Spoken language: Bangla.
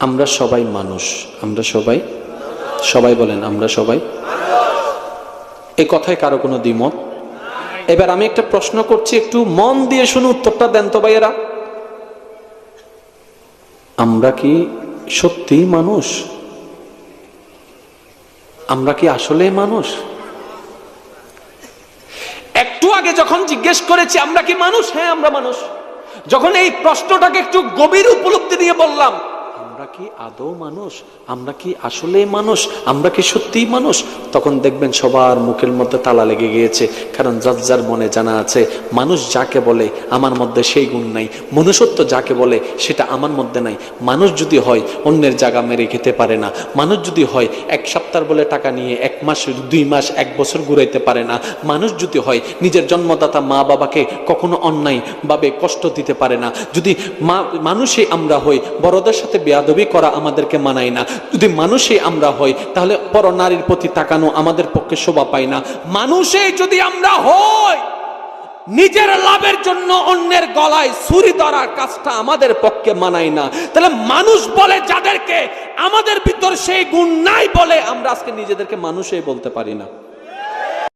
আমরা সবাই মানুষ। আমরা সবাই? সবাই বলেন, আমরা সবাই? এই কথায় কারও কোনো দ্বিমত? এবার আমি একটা প্রশ্ন করছি, একটু মন দিয়ে শুনে উত্তরটা দেন তো ভাইয়েরা। আমরা কি সত্যি মানুষ? আমরা কি আসলে মানুষ? একটু আগে যখন জিজ্ঞেস করেছি, আমরা কি মানুষ? হ্যাঁ আমরা মানুষ। যখন এই প্রশ্নটাকে একটু গভীর উপলব্ধি দিয়ে বললাম আমরা কি আদৌ মানুষ? আমরা কি আসলে মানুষ? আমরা কি সত্যিই মানুষ? তখন দেখবেন সবার মুখের মধ্যে তালা লেগে গিয়েছে। কারণ যার যার মনে জানা আছে, মানুষ যাকে বলে, আমার মধ্যে সেই গুণ নাই। মনুষ্যত্ব যাকে বলে, সেটা আমার মধ্যে নাই। মানুষ যদি হয়, অন্যের জায়গা মেরে খেতে পারে না। মানুষ যদি হয়, এক সপ্তাহ বলে টাকা নিয়ে এক মাস, দুই মাস, এক বছর ঘুরাইতে পারে না। মানুষ যদি হয়, নিজের জন্মদাতা মা বাবাকে কখনো অন্যায় ভাবে কষ্ট দিতে পারে না। যদি মা মানুষই আমরা হই, বড়দের সাথে বেয়াদবি করা আমাদেরকে মানায় না। যদি মানুষই আমরা হই, তাহলে পর নারীর প্রতি তাকানো আমাদের পক্ষে শোভা পায় না। মানুষই যদি আমরা হই, নিজের লাভের জন্য অন্যের গলায় ছুরি ধরার কাজটা আমাদের পক্ষে মানায় না। তাহলে মানুষ বলে যাদেরকে, আমাদের ভিতর সেই গুণ নাই বলে আমরা আজকে নিজেদেরকে মানুষই বলতে পারি না।